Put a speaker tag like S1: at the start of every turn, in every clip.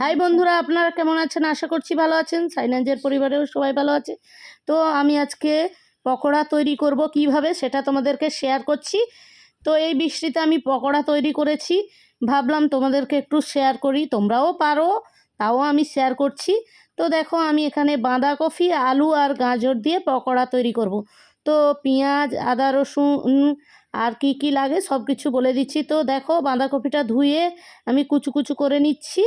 S1: High বন্ধুরা আপনারা কেমন আছেন? আশা করছি ভালো আছেন। সাইনাজের পরিবারেও সবাই ভালো আছে। তো আমি আজকে পকোড়া তৈরি করব কীভাবে সেটা তোমাদেরকে শেয়ার করছি। তো এই বৃষ্টিতে আমি পকোড়া তৈরি করেছি। ভাবলাম তোমাদেরকে একটু শেয়ার করি। তোমরাও পারো তাও আমি শেয়ার করছি। তো দেখো আমি এখানে বাঁধাকপি আলু আর গাজর দিয়ে পকোড়া তৈরি করব। তো পেঁয়াজ, আদা, রসুন আর কি কি লাগে সব কিছু বলে দিচ্ছি। তো দেখো বাঁধাকপিটা ধুয়ে আমি কুচু কুচু করে নিচ্ছি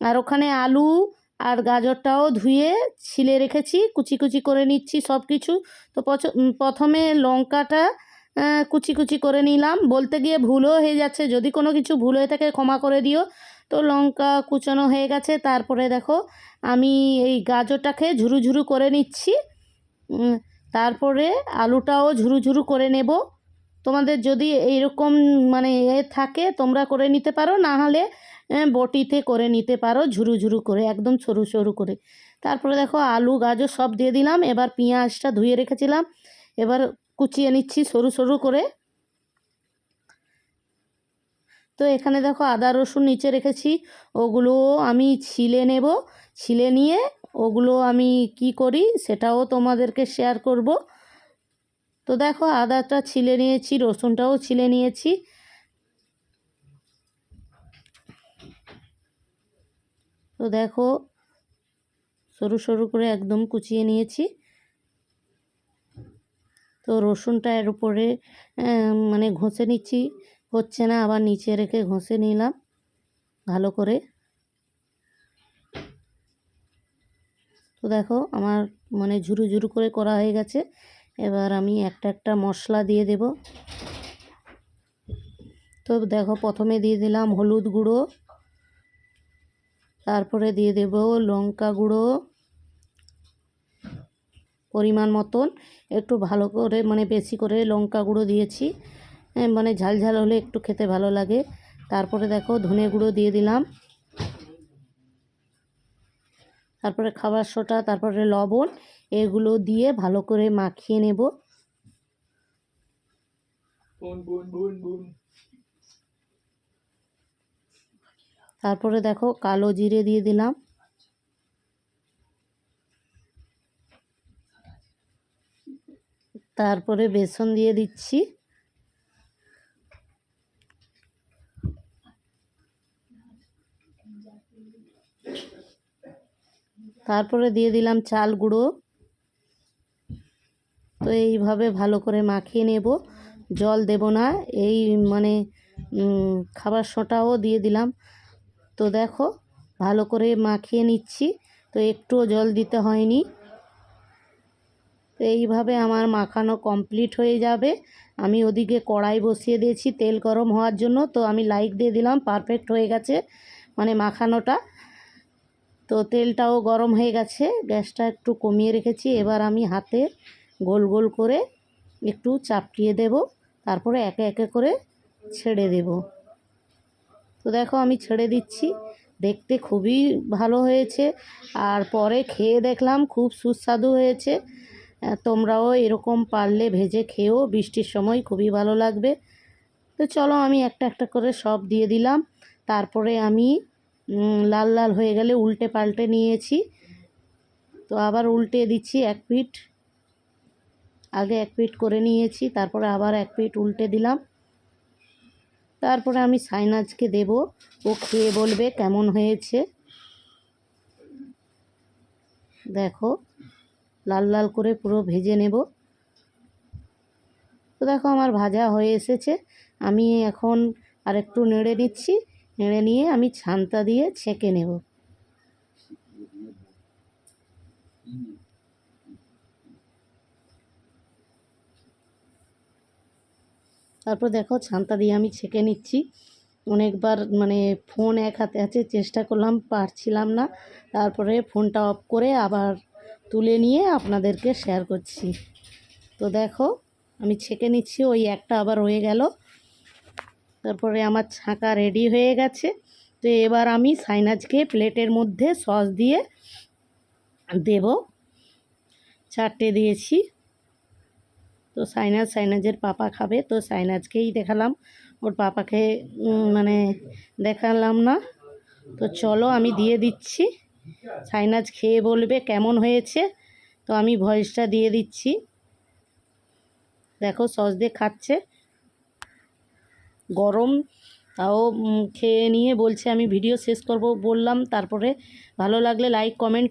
S1: আর ওখানে আলু আর গাজরটাও ধুয়ে ছিলে রেখেছি, কুচি কুচি করে নিচ্ছি সব কিছু। তো প্রথমে লঙ্কাটা কুচি কুচি করে নিলাম। বলতে গিয়ে ভুলও হয়ে যাচ্ছে, যদি কোনো কিছু ভুল হয়ে থাকে ক্ষমা করে দিও। তো লঙ্কা কুচানো হয়ে গেছে, তারপরে দেখো আমি এই গাজরটাকে ঝুরু ঝুরু করে নিচ্ছি। তারপরে আলুটাও ঝুরু ঝুরু করে নেব। তোমাদের যদি এইরকম মানে এ থাকে, তোমরা করে নিতে পারো, না হলে বটিতে করে নিতে পারো ঝুরু ঝুরু করে, একদম সরু সরু করে। তারপরে দেখো, আলু, গাজর সব দিয়ে দিলাম। এবার পেঁয়াজটা ধুয়ে রেখেছিলাম। এবার কুচিয়ে নিচ্ছি সরু সরু করে। তো এখানে দেখো, আদা রসুন নিচে রেখেছি। ওগুলো আমি ছিলে নেব। ছিলে নিয়ে ওগুলো আমি কি করি সেটাও তোমাদেরকে শেয়ার করব। তো দেখো আদাটা ছিলে নিয়েছি, রসুনটাও ছিলে নিয়েছি। তো দেখো সরু সরু করে একদম কুচিয়ে নিয়েছি। তো রসুনটা এর উপরে মানে ঘষে নিচ্ছি, হচ্ছে না, আবার নিচে রেখে ঘষে নিলাম ভালো করে। দেখো আমার মানে ঝুরু ঝুরু করে করা হয়ে গেছে। এবার আমি একটা একটা মশলা দিয়ে দেব। তো দেখো প্রথমে দিয়ে দিলাম হলুদ গুঁড়ো, তারপরে দিয়ে দেব লঙ্কা গুঁড়ো পরিমাণ মতন। একটু ভালো করে মানে বেশি করে লঙ্কা গুঁড়ো দিয়েছি। মানে ঝাল ঝাল হলে একটু খেতে ভালো লাগে। তারপরে দেখো ধনে গুঁড়ো দিয়ে দিলাম। তারপরে খাবার সোটা তারপরে লবণ এগুলো দিয়ে ভালো করে মাখিয়ে নেব। তারপরে দেখো কালো জিরে দিয়ে দিলাম। তারপরে বেসন দিয়ে দিচ্ছি। তারপরে দিয়ে দিলাম চাল গুঁড়ো। তো এইভাবে ভালো করে মাখিয়ে নেব। জল দেব না। এই মানে খাবার সোঁটাও দিয়ে দিলাম। তো দেখো, ভালো করে মাখিয়ে নিচ্ছি। তো একটুও জল দিতে হয়নি। তো এইভাবে আমার মাখানো কমপ্লিট হয়ে যাবে। আমি ওদিকে কড়াই বসিয়ে দিয়েছি, তেল গরম হওয়ার জন্য। তো আমি লাইক দিয়ে দিলাম, পারফেক্ট হয়ে গেছে। মানে মাখানোটা। তো তেলটাও গরম হয়ে গেছে, গ্যাসটা একটু কমিয়ে রেখেছি। এবার আমি হাতে গোল গোল করে একটু চাপটিয়ে দেব, তারপরে একে একে করে ছেড়ে দেব। তো দেখো আমি ছেড়ে দিচ্ছি, দেখতে খুবই ভালো হয়েছে। আর পরে খেয়ে দেখলাম খুব সুস্বাদু হয়েছে। তোমরাও এরকম পারলে ভেজে খেয়েও বৃষ্টির সময় খুবই ভালো লাগবে। তো চলো আমি একটা একটা করে সব দিয়ে দিলাম। তারপরে আমি লাল লাল হয়ে গেলে উল্টে পাল্টে নিয়েছি। তো আবার উল্টে দিচ্ছি এক পিঠ। আগে এক পিঠ করে নিয়েছি, তারপরে আবার এক পিঠ উল্টে দিলাম। তারপরে আমি সাইনাজকে দেব, ও খেয়ে বলবে কেমন হয়েছে। দেখো, লাল লাল করে পুরো ভেজে নেব। তো দেখো আমার ভাজা হয়ে এসেছে। আমি এখন আর একটু নেড়ে নিচ্ছি। নেড়ে নিয়ে আমি ছান্তা দিয়ে ছেঁকে নেব। তারপর দেখো ছান্তা দিয়ে আমি ছেঁকে নিচ্ছি। অনেকবার মানে ফোন এক হাতে আছে, চেষ্টা করলাম, পারছিলাম না। তারপরে ফোনটা অফ করে আবার তুলে নিয়ে আপনাদেরকে শেয়ার করছি। তো দেখো, আমি ছেঁকে নিচ্ছি, ওই একটা আবার রয়ে গেল। তারপরে আমার ছাঁকা রেডি হয়ে গেছে। তো এবার আমি সাইনাজকে প্লেটের মধ্যে সস দিয়ে দেব। চারটে দিয়েছি। তো সাইনাজ সাইনাজের পাপা খাবে। তো সাইনাজকেই দেখালাম। ওর পাপাকে মানে দেখালাম না। তো চলো আমি দিয়ে দিচ্ছি। সাইনাজ খেয়ে বলবে কেমন হয়েছে। তো আমি ভয়েসটা দিয়ে দিচ্ছি। দেখো সস দিয়ে খাচ্ছে। গরম। তাও খেয়ে নিয়ে বলছে, আমি ভিডিও শেষ করব। বললাম, তারপরে ভালো লাগলে লাইক কমেন্ট